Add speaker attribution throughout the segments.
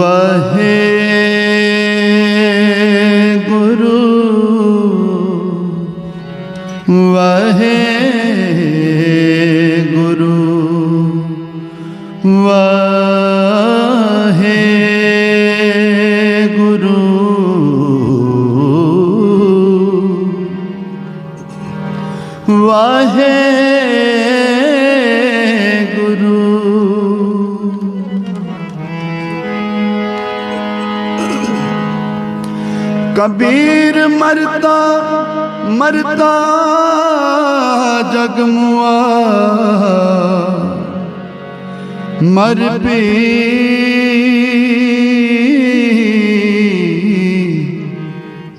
Speaker 1: वह ਕਬੀਰ ਮਰਦਾ ਮਰਦਾ ਜਗ ਮੁਆ। ਮਰ ਵੀ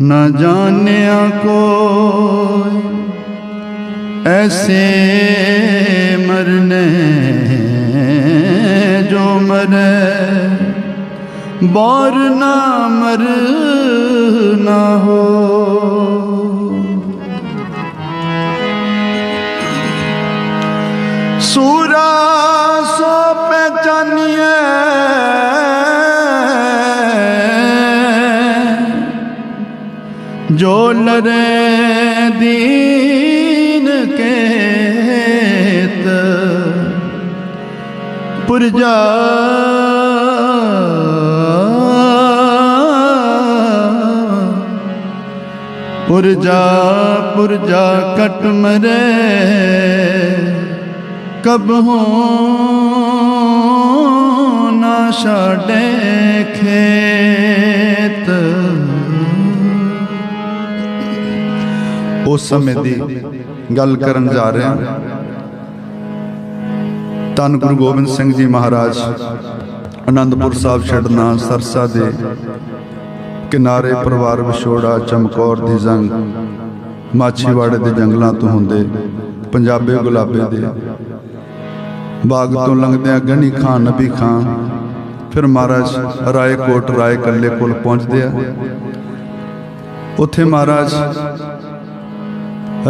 Speaker 1: ਨਾ ਜਾਣਿਆ ਕੋਈ ਐਸੇ ਮਰਨੇ ਜੋ ਮਰੇ। ਬੌਰ ਨਾ ਮਰ ਨਾ ਹੋ। ਸੂਰਾ ਸੋ ਪਹਿਚਾਨੀਏ ਜੋ ਲਰੇ ਦੀਨ ਕੇਤ ਪੁਰਜਾ ਪੁਰਜਾ ਪੁਰਜਾ ਕਟ ਮਰੇ। ਕਬ ਹੋ ਨਾ ਛਾੜੇ ਖੇਤ। ਉਸ ਸਮੇਂ ਦੀ ਗੱਲ ਕਰਨ ਜਾ ਰਹੇ ਹਾਂ। ਧੰਨ ਗੁਰੂ ਗੋਬਿੰਦ ਸਿੰਘ ਜੀ ਮਹਾਰਾਜ, ਅਨੰਦਪੁਰ ਸਾਹਿਬ ਛੱਡਣਾ ਸਰਸਾ ਦੇ ਕਿਨਾਰੇ ਪਰਿਵਾਰ ਵਿਛੋੜਾ, ਚਮਕੌਰ ਦੀ ਜੰਗ। ਮਾਛੀਵਾੜੇ ਦੇ ਜੰਗਲਾਂ ਤੋਂ ਹੁੰਦੇ, ਪੰਜਾਬੇ ਗੁਲਾਬੇ ਦੇ। ਬਾਗ ਤੋਂ ਲੰਘਦਿਆਂ ਗਣੀ ਖਾਨ, ਨਬੀ ਖਾਨ, ਫਿਰ ਮਹਾਰਾਜ ਰਾਏਕੋਟ ਰਾਏ ਕੱਲੇ ਕੋਲ ਪਹੁੰਚਦੇ ਆ। ਉੱਥੇ ਮਹਾਰਾਜ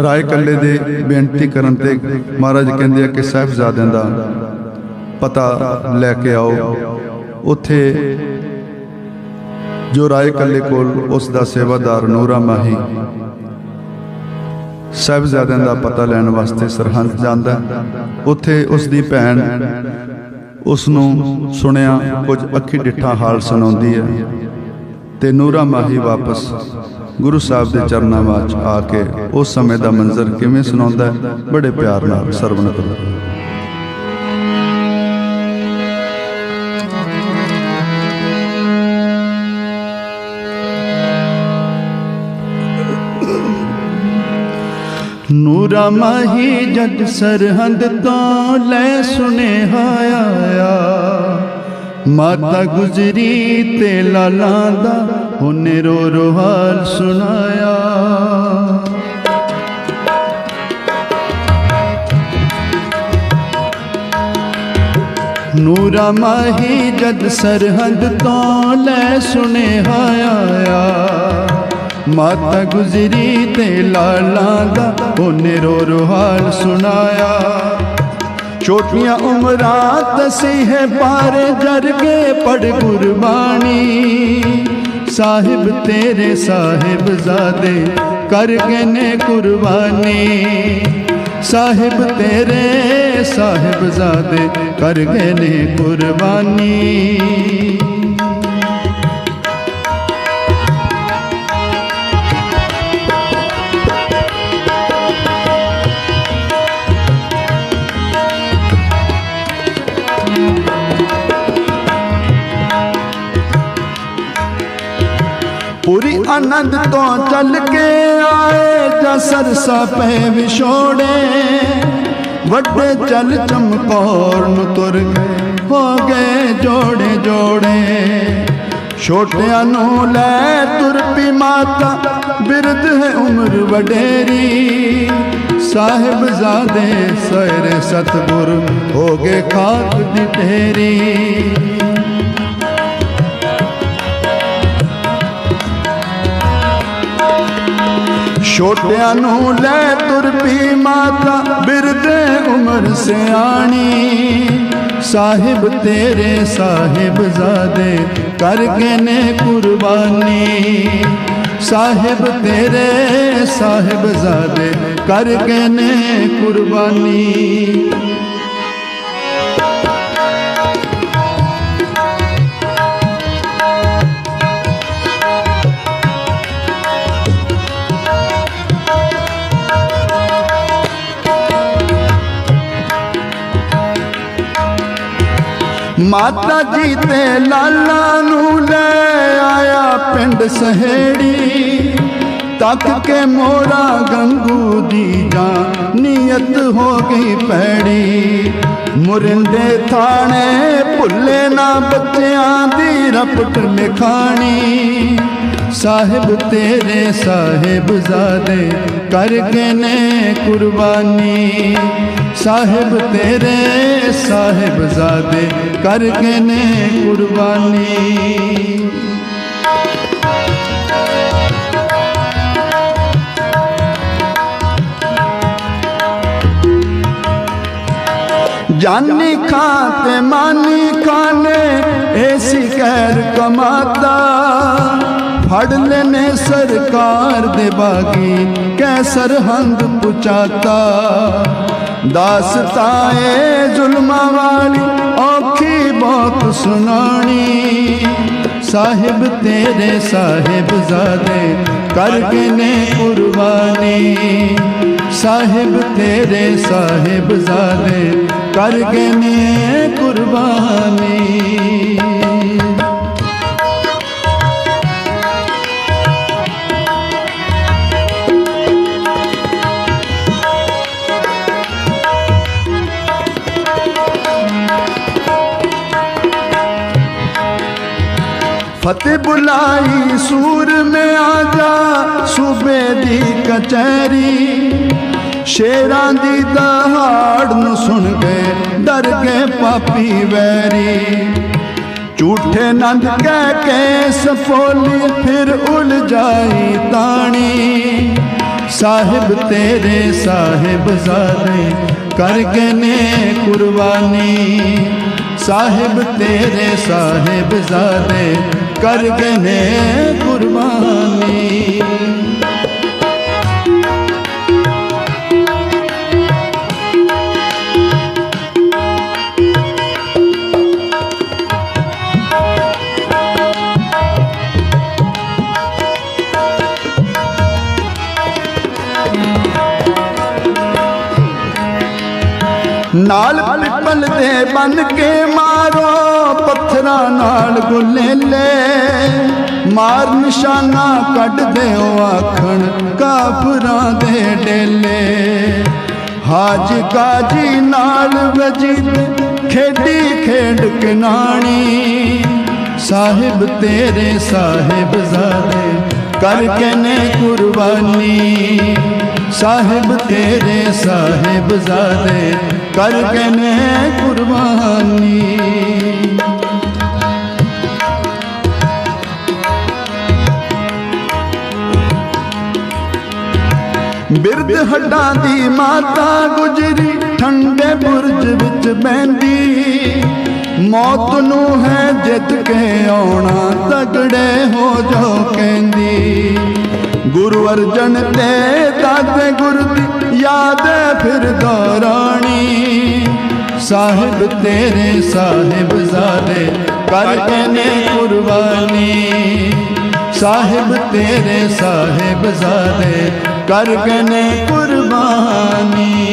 Speaker 1: ਰਾਏ ਕੱਲੇ ਦੇ ਬੇਨਤੀ ਕਰਨ ਤੇ ਮਹਾਰਾਜ ਕਹਿੰਦੇ ਆ ਕਿ ਸਾਹਿਬਜ਼ਾਦਿਆਂ ਦਾ ਪਤਾ ਲੈ ਕੇ ਆਓ। ਉੱਥੇ ਜੋ ਰਾਏ ਕੱਲੇ ਕੋਲ, ਉਸ ਦਾ ਸੇਵਾਦਾਰ ਨੂਰਾ ਮਾਹੀ। ਸਾਹਿਬਜ਼ਾਦਿਆਂ ਦਾ ਪਤਾ ਲੈਣ ਵਾਸਤੇ ਸਰਹੰਦ ਜਾਂਦਾ। ਉੱਥੇ ਉਸ ਦੀ ਭੈਣ, ਉਸ ਨੂੰ ਸੁਣਿਆ, ਕੁਝ ਅੱਖੀ ਡਿੱਠਾ ਹਾਲ ਸੁਣਾਉਂਦੀ ਹੈ। ਤੇ ਨੂਰਾ ਮਾਹੀ ਵਾਪਸ ਗੁਰੂ ਸਾਹਿਬ ਦੇ ਚਰਨਾਂ ਵਿੱਚ ਆ ਕੇ ਉਸ ਸਮੇਂ ਦਾ ਮੰਜ਼ਰ ਕਿਵੇਂ ਸੁਣਾਉਂਦਾ ਹੈ, ਬੜੇ ਪਿਆਰ ਨਾਲ ਸਰਵਣ ਕਰੋ ਨੂਰਾ ਮਾਹੀ ਜਦ ਸਰਹੰਦ ਤੋਂ ਲੈ ਸੁਨੇਹਾ ਆਇਆ। ਮਾਤਾ ਗੁਜਰੀ ਤੇ ਲਾਲਾਂ ਦਾ ਉਹਨੇ ਰੋ ਰੋ ਹਾਲ ਸੁਣਾਇਆ। ਨੂਰਾ ਮਾਹੀ ਜਦ ਸਰਹੰਦ ਤੋਂ ਲੈ ਸੁਨੇਹਾ ਆਇਆ। ਮਾਤਾ ਗੁਜਰੀ ਤੇ ਲਾਲਾਂ ਦਾ ਉਹਨੇ ਰੋ ਰੋ ਹਾਲ ਸੁਣਾਇਆ। ਛੋਟੀਆਂ ਉਮਰਾਂ ਤਸੀ ਹੈ ਪਾਰ ਜਰ ਕੇ ਪੜ ਗੁਰਬਾਣੀ। ਸਾਹਿਬ ਤੇਰੇ ਸਾਹਿਬ ਜ਼ਾਦੇ ਕਰ ਨੇ ਕੁਰਬਾਨੀ ਸਾਹਿਬ ਤੇਰੇ ਸਾਹਿਬ ਜ਼ਾਦੇ ਕਰ ਨੇ ਕੁਰਬਾਨੀ ਆਨੰਦ ਤੋਂ ਚੱਲ ਕੇ ਆਏ, ਜਾਂ ਸਰਸਾ ਪੈ ਵਿਛੋੜੇ। ਵੱਡੇ ਚੱਲ ਚਮਕੌਰ ਨੂੰ ਤੁਰ ਗਏ ਹੋ ਗਏ ਜੋੜੇ ਜੋੜੇ। ਛੋਟਿਆਂ ਨੂੰ ਲੈ ਤੁਰ ਪੀ ਮਾਤਾ, ਬਿਰਧ ਹੈ ਉਮਰ ਵਡੇਰੀ। ਸਾਹਿਬ ਜ਼ਾਦੇ ਸਹਿਰੇ ਸਤਗੁਰ, ਹੋ ਗਏ ਖਾਕ ਦੀ ਢੇਰੀ। ਛੋਟਿਆਂ ਨੂੰ ਲੈ ਤੁਰ ਪੀ ਮਾਤਾ, ਬਿਰਦੇ ਉਮਰ ਸਿਆਣੀ। ਸਾਹਿਬ ਤੇਰੇ ਸਾਹਿਬ ਜ਼ਾਦੇ ਕਰ ਨੇ ਕੁਰਬਾਨੀ। ਸਾਹਿਬ ਤੇਰੇ ਸਾਹਿਬ ਜ਼ਾਦੇ ਕਰ ਨੇ ਕੁਰਬਾਨੀ। ਮਾਤਾ ਜੀ ਤੇ ਲਾਲਾ ਨੂੰ ਲੈ ਆਇਆ ਪਿੰਡ ਸਹੇੜੀ। ਤੱਕ ਕੇ ਮੋੜਾ ਗੰਗੂ ਦੀ ਜਾਂ ਨੀਅਤ ਹੋ ਗਈ ਪੈੜੀ। ਮੁਰਿੰਦੇ ਥਾਣੇ ਭੁੱਲੇ ਨਾ ਬੱਚਿਆਂ ਦੀ ਰਪਟ ਲਿਖਾਣੀ। ਸਾਹਿਬ ਤੇਰੇ ਸਾਹਿਬ ਜ਼ਾਦੇ ਕਰ ਨੇ ਕੁਰਬਾਨੀ। ਸਾਹਿਬ ਤੇਰੇ ਸਾਹਿਬ ਜ਼ਾਦੇ ਕਰ ਨੇ ਕੁਰਬਾਨੀ ਜਾਨੀ ਖਾਂ ਤੇ ਮਾਨੀ ਖਾਨੇ ਐਸੀ ਕਹਿਰ ਕਮਾਤਾ ਫੜ ਲੈਨੇ ਸਰਕਾਰ ਦੇ ਬਾਗੀ ਕੈ ਸਰਹੰਦ ਪੁਚਾਤਾ ਦਾਸਤਾਏ ਜ਼ੁਲਮਾਂ ਵਾਲੀ ਔਖੀ ਬਹੁਤ ਸੁਣਾਣੀ ਸਾਹਿਬ ਤੇਰੇ ਸਾਹਿਬ ਜ਼ਾਦੇ ਕਰ ਨੇ ਕੁਰਬਾਨੀ ਸਾਹਿਬ ਤੇਰੇ ਸਾਹਿਬ ਜ਼ਾਦੇ ਕਰ ਨੇ ਕੁਰਬਾਨੀ ਫਤਿਹ ਬੁਲਾਈ, ਸੂਰ ਮੈਂ ਆ ਜਾ ਸੂਬੇ ਦੀ ਕਚਹਿਰੀ। ਸ਼ੇਰਾਂ ਦੀ ਦਹਾੜ ਨੂੰ ਸੁਣ ਕੇ ਡਰ ਗਏ ਪਾਪੀ ਵੈਰੀ। ਝੂਠੇ ਨੰਦ ਕਹਿ ਕੇ ਸਫੋਲੀ, ਫਿਰ ਉਲਝਾਈ ਤਾਣੀ। ਸਾਹਿਬ ਤੇਰੇ, ਸਾਹਿਬ ਜ਼ਾਦੇ ਕਰ ਨੇ ਕੁਰਬਾਨੀ। ਸਾਹਿਬ ਤੇਰੇ, ਸਾਹਿਬ ਜ਼ਾਦੇ ਕਰ ਗਏ ਨੇ ਕੁਰਬਾਨੀ। ਨਾਲ ਪਿੱਪਲ ਦੇ ਬਨ ਕੇ ਮਾਰੋ, ਪੱਥਰਾਂ ਨਾਲ ਗੁਲੇਲੇ ਮਾਰ ਨਿਸ਼ਾਨਾ ਕੱਢ ਦਿਓ ਆਖਣ ਕਾਫਰਾਂ ਦੇ ਡੇਲੇ। ਹਾਜ ਕਾਜੀ ਨਾਲ ਵਜੀਦ, ਖੇਡੀ ਖੇਡ ਕਿਨਾਣੀ। ਸਾਹਿਬ ਤੇਰੇ ਸਾਹਿਬ ਜ਼ਾਦੇ ਕਰਕੇ ਨੇ ਕੁਰਬਾਨੀ। ਸਾਹਿਬ ਤੇਰੇ ਸਾਹਿਬ ਜ਼ਾਦੇ ਕਰਕੇ ਨੇ ਕੁਰਬਾਨੀ। ਬਿਰਦ ਹੱਡਾਂ ਦੀ ਮਾਤਾ ਗੁਜਰੀ, ਠੰਡੇ ਬੁਰਜ ਵਿੱਚ ਬੈੰਦੀ ਮੌਤ ਨੂੰ ਹੈ ਜਿੱਤ ਕੇ ਆਉਣਾ, ਤਗੜੇ ਹੋ ਜੋ ਕਹਿੰਦੀ। ਗੁਰੂ ਅਰਜਨ ਤੇ ਦਾਦੇ ਗੁਰ ਦੀ ਯਾਦ ਫਿਰ ਦੌਰਾਣੀ ਸਾਹਿਬ ਤੇਰੇ ਸਾਹਿਬ ਜ਼ਾਦੇ ਕਰਕੇ ਨੇ ਕੁਰਬਾਨੀ। ਸਾਹਿਬ ਤੇਰੇ ਸਾਹਿਬ ਜ਼ਾਦੇ ਕਰਕੇ ਨੇ ਕੁਰਬਾਨੀ।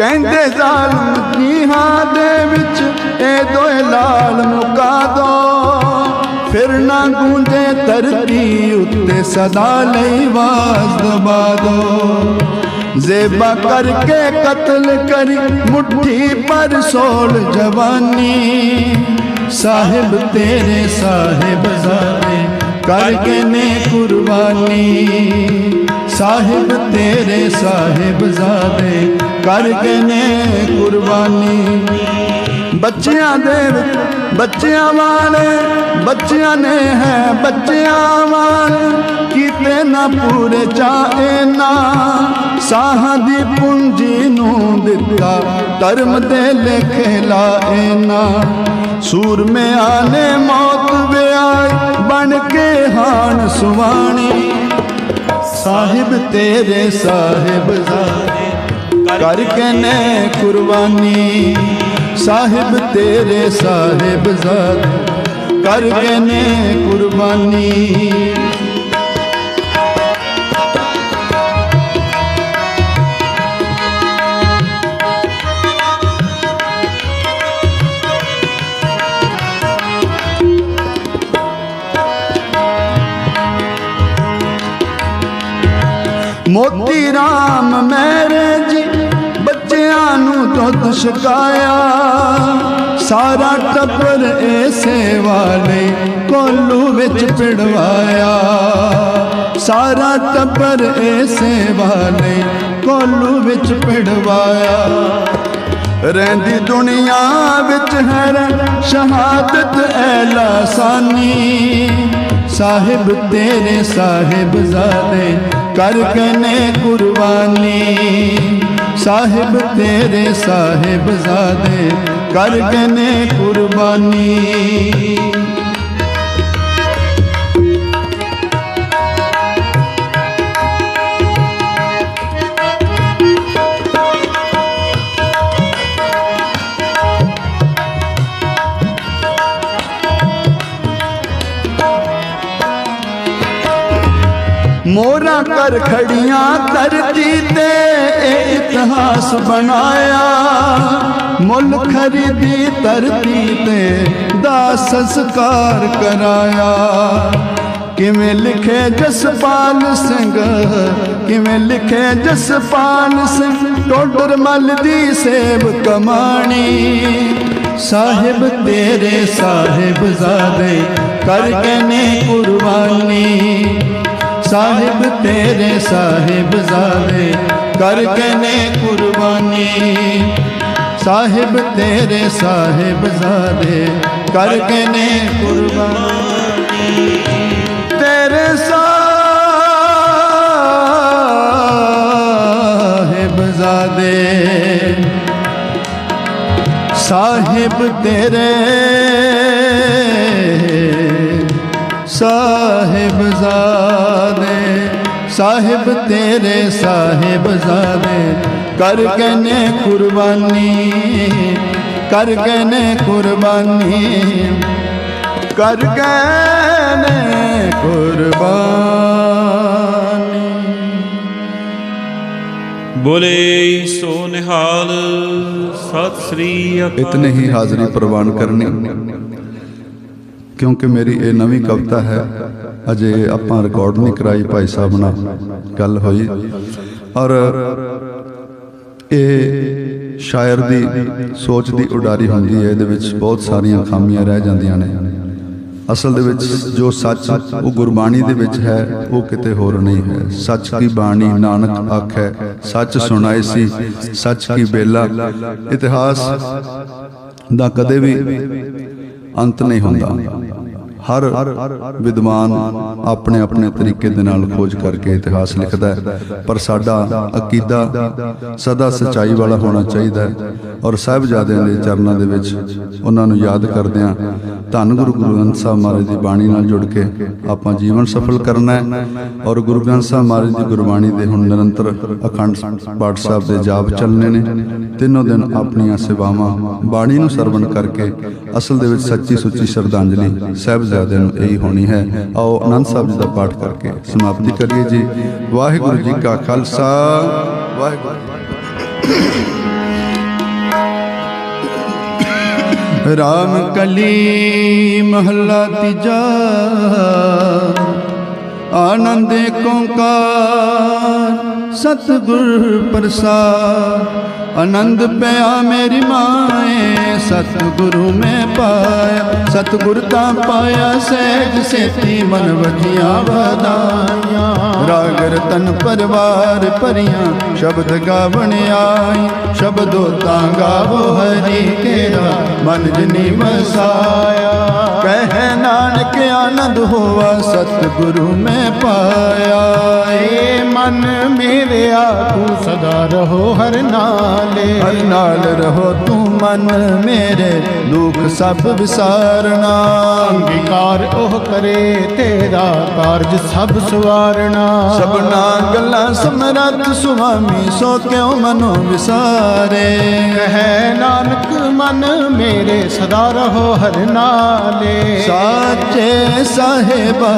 Speaker 1: ਕਹਿੰਦੇ ਜ਼ਾਲਮ ਨੀਹਾਂ ਦੇ ਵਿੱਚ ਇਹ ਦੋਏ ਲਾਲ ਮੁਕਾ ਦੋ। ਫਿਰ ਨਾ ਗੂੰਜੇ ਧਰਤੀ ਉੱਤੇ ਸਦਾ ਲਈ ਆਵਾਜ਼ ਦਬਾ ਦੋ। ਜ਼ੇਬਾ ਕਰਕੇ ਕਤਲ ਕਰੀ ਮੁੱਠੀ ਪਰ ਸੋਲ ਜਵਾਨੀ। ਸਾਹਿਬ ਤੇਰੇ ਸਾਹਿਬ ਜ਼ਾਦੇ ਕਰਕੇ ਨੇ ਕੁਰਬਾਨੀ। ਸਾਹਿਬ, ਤੇਰੇ ਸਾਹਿਬ ਜ਼ਾਦੇ ਕਰਕੇ ਨੇ ਕੁਰਬਾਨੀ। ਬੱਚਿਆਂ ਦੇ ਵਿੱਚ ਬੱਚਿਆਂ ਵਾਲੇ, ਬੱਚਿਆਂ ਨੇ ਹੈ ਬੱਚਿਆਂ ਵਾਲੇ। ਕੀਤੇ ਨਾ ਪੂਰੇ ਚਾਹੇ ਨਾ, ਸਾਹਾਂ ਦੀ ਪੂੰਜੀ ਨੂੰ ਦਿੱਤਾ, ਧਰਮ ਦੇ ਲੇਖੇ ਲਾਏ ਨਾ। ਸੂਰਮਿਆਂ ਨੇ ਮੌਤ ਵਿਆਈ ਬਣ ਕੇ ਹਾਨ ਸੁਵਾਣੀ ਸਾਹਿਬ ਤੇਰੇ ਸਾਹਿਬਜ਼ਾਦੇ ਕਰਕੇ ਨੇ ਕੁਰਬਾਨੀ। ਸਾਹਿਬ ਤੇਰੇ ਸਾਹਿਬਜ਼ਾਦੇ ਕਰਕੇ ਕੁਰਬਾਨੀ। ਮੋਤੀ RAM ਮੇਰੇ ਜੀ, ਬੱਚਿਆਂ ਨੂੰ ਦੁੱਧ ਛਕਾਇਆ। ਸਾਰਾ ਟੱਬਰ ਏਸੇ ਵਾਲੇ ਕੋਲੂ ਵਿੱਚ ਪਿੜਵਾਇਆ। ਸਾਰਾ ਟੱਬਰ ਏਸੇ ਵਾਲੇ ਕੋਲੂ ਵਿੱਚ ਪਿੜਵਾਇਆ। ਰਹਿੰਦੀ ਦੁਨੀਆ ਵਿੱਚ ਹੈ ਸ਼ਹਾਦਤ ਐ ਲਾਸਾਨੀ ਸਾਹਿਬ ਤੇਰੇ ਸਾਹਿਬ ਜ਼ਾਦੇ ਕਰਕੇ ਨੇ ਕੁਰਬਾਨੀ ਸਾਹਿਬ ਤੇਰੇ ਸਾਹਿਬ ਜ਼ਾਦੇ ਕਰਕੇ ਨੇ ਕੁਰਬਾਨੀ ਮੋਰਾ ਕਰ ਖੜੀਆਂ ਧਰਤੀ ਤੇ ਇਹ ਇਤਿਹਾਸ ਬਣਾਇਆ। ਮੁੱਲ ਖਰੀਦੀ ਧਰਤੀ ਤੇ ਦਾ ਸੰਸਕਾਰ ਕਰਾਇਆ। ਕਿਵੇਂ ਲਿਖੇ ਜਸਪਾਲ ਸਿੰਘ, ਕਿਵੇਂ ਲਿਖੇ ਜਸਪਾਲ ਸਿੰਘ, ਟੋਡਰ ਮੱਲ ਦੀ ਸੇਬ ਕਮਾਣੀ। ਸਾਹਿਬ ਤੇਰੇ ਸਾਹਿਬ ਜ਼ਾਦੇ ਕਰਕੇ ਨੇ ਕੁਰਬਾਨੀ। ਸਾਹਿਬ ਤੇਰੇ ਸਾਹਿਬ ਜ਼ਾਦੇ ਕਰਕੇ ਨੇ ਕੁਰਬਾਨੀ ਸਾਹਿਬ ਤੇਰੇ ਸਾਹਿਬ ਜ਼ਾਦੇ ਕਰਕੇ ਨੇ ਕੁਰਬਾਨੀ ਤੇਰੇ ਸਾਹਿਬ ਜ਼ਾਦੇ ਸਾਹਿਬ ਤੇਰੇ ਸਾਹਿਬ ਜ਼ਾਦੇ ਸਾਹਿਬ ਤੇਰੇ ਸਾਹਿਬ ਜ਼ਾਦੇ ਕਰਕੇ ਨੇ ਕੁਰਬਾਨੀ ਕਰਕੇ ਨੇ ਕੁਰਬਾਨੀ ਕਰਕੇ ਨੇ ਕੁਰਬਾਨੀ
Speaker 2: ਬੋਲੇ ਸੋ ਨਿਹਾਲ ਸਤਿ ਸ੍ਰੀ ਅਕਾਲ
Speaker 1: ਇਤਨੇ ਹੀ ਹਾਜ਼ਰੀ ਪ੍ਰਵਾਨ ਕਰਨੀ ਕਿਉਂਕਿ ਮੇਰੀ ਇਹ ਨਵੀਂ ਕਵਿਤਾ ਹੈ, ਅਜੇ ਆਪਾਂ ਰਿਕਾਰਡ ਨਹੀਂ ਕਰਾਈ ਭਾਈ ਸਾਹਿਬ ਨਾਲ, ਗੱਲ ਹੋਈ। ਔਰ ਇਹ ਸ਼ਾਇਰ ਦੀ ਸੋਚ ਦੀ ਉਡਾਰੀ ਹੁੰਦੀ ਹੈ, ਇਹਦੇ ਵਿੱਚ ਬਹੁਤ ਸਾਰੀਆਂ ਖਾਮੀਆਂ ਰਹਿ ਜਾਂਦੀਆਂ ਨੇ। ਅਸਲ ਦੇ ਵਿੱਚ ਜੋ ਸੱਚ, ਉਹ ਗੁਰਬਾਣੀ ਦੇ ਵਿੱਚ ਹੈ, ਉਹ ਕਿਤੇ ਹੋਰ ਨਹੀਂ ਹੈ। ਸੱਚ ਕੀ ਬਾਣੀ, ਨਾਨਕ ਆਖੈ, ਸੱਚ ਸੁਣਾਏ ਸੀ, ਸੱਚ ਕੀ ਬੇਲਾ। ਇਤਿਹਾਸ ਦਾ ਕਦੇ ਵੀ ਅੰਤ ਨਹੀਂ ਹੁੰਦਾ। ਹਰ ਵਿਦਵਾਨ ਆਪਣੇ ਆਪਣੇ ਤਰੀਕੇ ਦੇ ਨਾਲ ਖੋਜ ਕਰਕੇ ਇਤਿਹਾਸ ਲਿਖਦਾ ਹੈ। ਪਰ ਸਾਡਾ ਅਕੀਦਾ ਸਦਾ ਸਚਾਈ ਵਾਲਾ ਹੋਣਾ ਚਾਹੀਦਾ ਹੈ ਔਰ ਸਾਹਿਬਜ਼ਾਦਿਆਂ ਦੇ ਚਰਨਾਂ ਦੇ ਵਿੱਚ ਉਹਨਾਂ ਨੂੰ ਯਾਦ ਕਰਦਿਆਂ ਧੰਨ ਗੁਰੂ ਗੁਰੂ ਗ੍ਰੰਥ ਸਾਹਿਬ ਮਹਾਰਾਜ ਦੀ ਬਾਣੀ ਨਾਲ ਜੁੜ ਕੇ ਆਪਾਂ ਜੀਵਨ ਸਫਲ ਕਰਨਾ ਹੈ ਔਰ ਗੁਰੂ ਗ੍ਰੰਥ ਸਾਹਿਬ ਮਹਾਰਾਜ ਦੀ ਗੁਰਬਾਣੀ ਦੇ ਹੁਣ ਨਿਰੰਤਰ ਅਖੰਡ ਪਾਠ ਸਾਹਿਬ ਦੇ ਜਾਪ ਚੱਲਣੇ ਨੇ। ਤਿੰਨੋਂ ਦਿਨ ਆਪਣੀਆਂ ਸੇਵਾਵਾਂ ਬਾਣੀ ਨੂੰ ਸਰਵਣ ਕਰਕੇ ਅਸਲ ਦੇ ਵਿੱਚ ਸੱਚੀ ਸੁੱਚੀ ਸ਼ਰਧਾਂਜਲੀ ਸਾਹਿਬਜ਼ਾਦਿਆਂ ਨੂੰ ਇਹੀ ਹੋਣੀ ਹੈ। ਆਓ ਆਨੰਦ ਸਾਹਿਬ ਜੀ ਦਾ ਪਾਠ ਕਰਕੇ ਸਮਾਪਤੀ ਕਰੀਏ ਜੀ। ਵਾਹਿਗੁਰੂ ਜੀ ਕਾ ਖਾਲਸਾ। ਵਾਹਿਗੁਰੂ ਰਾਮ ਕਲੀ ਮਹੱਲਾ ਤੀਜਾ। ਆਨੰਦ ਓੰਕਾਰ ਸਤਿਗੁਰ ਪ੍ਰਸਾਦ। ਆਨੰਦ ਪਿਆ ਮੇਰੀ ਮਾਂ। ਸਤਿਗੁਰੂ ਮੈਂ ਪਾਇਆ, ਸਤਿਗੁਰ ਤਾਂ ਪਾਇਆ, ਸਹਿਜ ਸੇਤੀ ਮਨ ਵਠੀਆਂ ਵਧਾਈਆਂ। ਰਾਗ ਰਤਨ ਪਰਵਾਰ ਭਰੀਆਂ, ਸ਼ਬਦ ਗਾਵਣ ਆਈ। ਸ਼ਬਦੋ ਤਾਂ ਗਾਵੋ ਹਰੀ ਤੇਰਾ ਮਨ ਜਨੀ ਵਸਾਇਆ ਕਹਿ ਨਾਨਕ ਆਨੰਦ ਹੋਵਾ ਸਤਿਗੁਰੂ ਮੈਂ ਪਾਇਆ।
Speaker 3: ਏ ਮਨ ਮੇਰਿਆ ਤੂੰ ਸਦਾ ਰਹੋ ਹਰ ਨਾਲੇ।
Speaker 1: ਹਰ ਨਾਲ ਰਹੋ ਤੂੰ ਮਨ ਮੇਰੇ ਦੁੱਖ ਸਭ ਵਿਸਾਰਨਾ।
Speaker 3: ਅੰਗੀਕਾਰ ਉਹ ਕਰੇ ਤੇਰਾ ਕਾਰਜ ਸਭ ਸਵਾਰਣਾ
Speaker 1: ਸਭਨਾ ਗੱਲਾਂ ਸਮਰੱਥ ਸੁਆਮੀ ਸੋ ਕਿਉ ਮਨੋ ਵਿਸਾਰੇ?
Speaker 3: ਕਹੈ ਨਾਨਕ ਮਨ ਮੇਰੇ ਸਦਾ ਰਹੋ ਹਰ ਨਾਲੇ।
Speaker 1: ਸਾਚੇ ਸਾਹਿਬਾ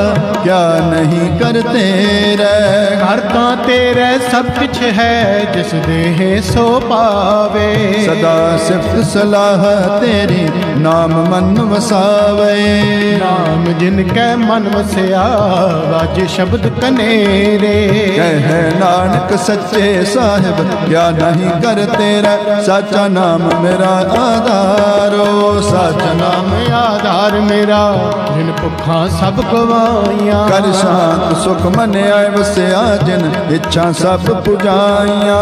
Speaker 1: ਕਿਆ ਨਹੀਂ ਕਰਤੇ ਰਹਿ
Speaker 3: ਘਰ ਤਾਂ ਤੇਰੇ ਸਭ ਕੁਛ ਹੈ ਜਿਸ ਦੇਹ ਸੋ ਪਾਵੇ।
Speaker 1: ਸਦਾ ਸਿਫਤ ਸਲਾਹ ਤੇਰੀ ਨਾਮ ਮਨ ਵਸਾਵੇ।
Speaker 3: ਨਾਮ ਜਿਨ ਕੈ ਮਨ ਵਸਿਆ ਵਾਜੇ ਸ਼ਬਦ ਕਨੇਰੇ।
Speaker 1: ਕਹਿ ਨਾਨਕ ਸੱਚੇ ਸਾਹਿਬ ਕਿਆ ਨਹੀਂ ਕਰਤੇ ਰਹਿ ਸਾਚਾ ਨਾਮ ਮੇਰਾ ਆਧਾਰੋ। ਸਾਚਾ ਨਾਮ
Speaker 3: ਆਧਾਰ ਮੇਰਾ ਜਿਨ ਭੁੱਖਾਂ ਸਭ ਗਵਾਈਆਂ।
Speaker 1: ਕਰ ਸ਼ਾਂਤ ਸੁਖ ਮਨ ਆਏ ਵਸਿਆ ਜਿਨ ਇੱਛਾ ਸਭ ਪੁਜਾਈਆਂ।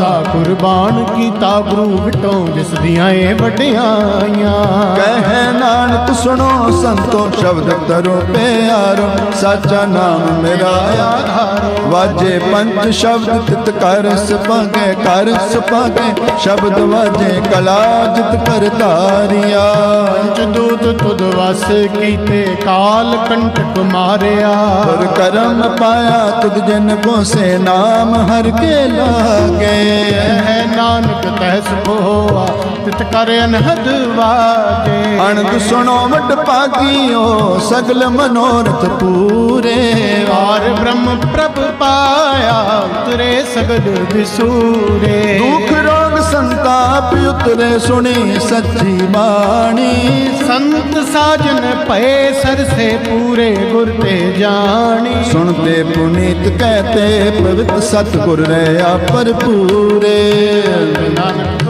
Speaker 3: ਦਾ ਕੁਰਬਾਨ ਕੀਤਾ ਗੁਰੂ ਵਿਟੋ ਜਿਸ ਦੀਆਂ ਏ ਵਡਿਆਈਆਂ।
Speaker 1: ਕਹਿ ਨਾਨਕ ਸੁਣੋ ਸੰਤੋ ਸ਼ਬਦ ਤਰੋ ਪਿਆਰੋ ਸਾਚਾ ਨਾਮ ਮੇਰਾ ਆਧਾਰ। ਵਾਜੇ ਪੰਜ ਸ਼ਬਦ ਤਿਤ ਕਰ ਸਪਾਗੇ ਕਰ ਸਪਾਗੇ। ਸ਼ਬਦ ਵਾਜੇ ਕਲਾ ਜਿਤ ਕਰ ਧਾਰਿਆ।
Speaker 3: ਪੰਜ ਦੂਤ ਤੁਧ ਵਸ ਕੀਤੇ ਕਾਲ ਕੰਟਕ ਮਾਰਿਆ
Speaker 1: ਪਰ ਕਰਮ ਪਾਇਆ ਤੁਧ ਜਨ ਕੋ ਸੇ ਨਾਮ ਹਰ ਕੇ ਲਾਗੇ।
Speaker 3: ਹੈ ਨਾਨਕ ਤਹਿਸ ਹੋਆ ਤਿਤ ਕਰ ਅਨਹਦ ਵਾਜੇ।
Speaker 1: ਅਣਦ ਸੁਣੋ ਵਡ ਭਾਗੀਓ ਸਗਲ ਮਨੋਰਥ ਪੂਰੇ।
Speaker 3: ਵਾਰ ਬ੍ਰਹਮ ਪ੍ਰਭ ਪਾਇਆ ਉਤਰੇ ਸਗਲ ਵਿਸੂਰੇ।
Speaker 1: ਦੁਖ ਰੋਗ ਸੰਤਾਪ ਉਤਰੇ ਸੁਣੀ ਸੱਚੀ ਬਾਣੀ।
Speaker 3: ਸੰਤ ਸਾਜਨ ਭਏ ਸਰਸੇ ਪੂਰੇ ਗੁਰ ਤੇ ਜਾਣੀ।
Speaker 1: ਸੁਣਤੇ ਪੁਨੀਤ ਕਹਤੇ ਪਵਿੱਤ ਸਤਿਗੁਰ ਰਹਿਆ ਭਰਪੂਰੇ।
Speaker 3: ਨਾਨਕ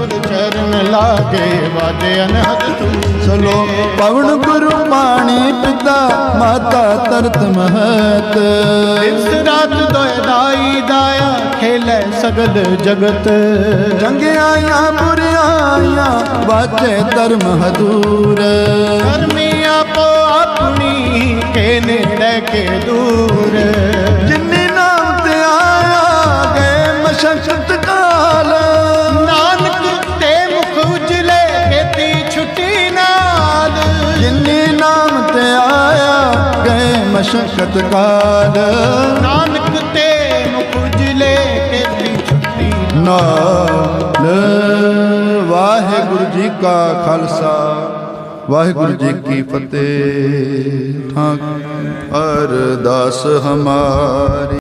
Speaker 3: ਚਰਨ ਲਾਗੇ ਵਾਜੇ ਅਨਹਦ ਤੂੰ।
Speaker 1: ਚਲੋ ਪਵਨ ਗੁਰੂ ਪਾਣੀ ਪਿਤਾ ਮਾਤਾ ਤਰਤ ਮਹਤ।
Speaker 3: ਇਸ ਰਾਤ ਦੋਇ ਦਾਈ ਦਾਇਆ ਖੇਲੇ ਸਗਲ ਜਗਤ।
Speaker 1: ਚੰਗਿਆਈਆਂ ਬੁਰਿਆਈਆਂ ਬਾਚੇ ਧਰਮ ਹਦੂਰ।
Speaker 3: ਕਰਮੀ ਆਪੋ ਆਪਣੀ ਕੇ ਨੇੜੇ ਕੇ ਦੂਰ।
Speaker 1: ਕਾਲ
Speaker 3: ਨਾਨਕ ਤੇ ਉਜਲੇ ਖੇਤੀ ਛੁੱਟੀ
Speaker 1: ਨਾਲ ਵਾਹਿਗੁਰੂ ਜੀ ਕਾ ਖਾਲਸਾ ਵਾਹਿਗੁਰੂ ਜੀ ਕੀ ਫਤਿਹ। ਠਾਕ ਅਰਦਾਸ ਹਮਾਰੀ।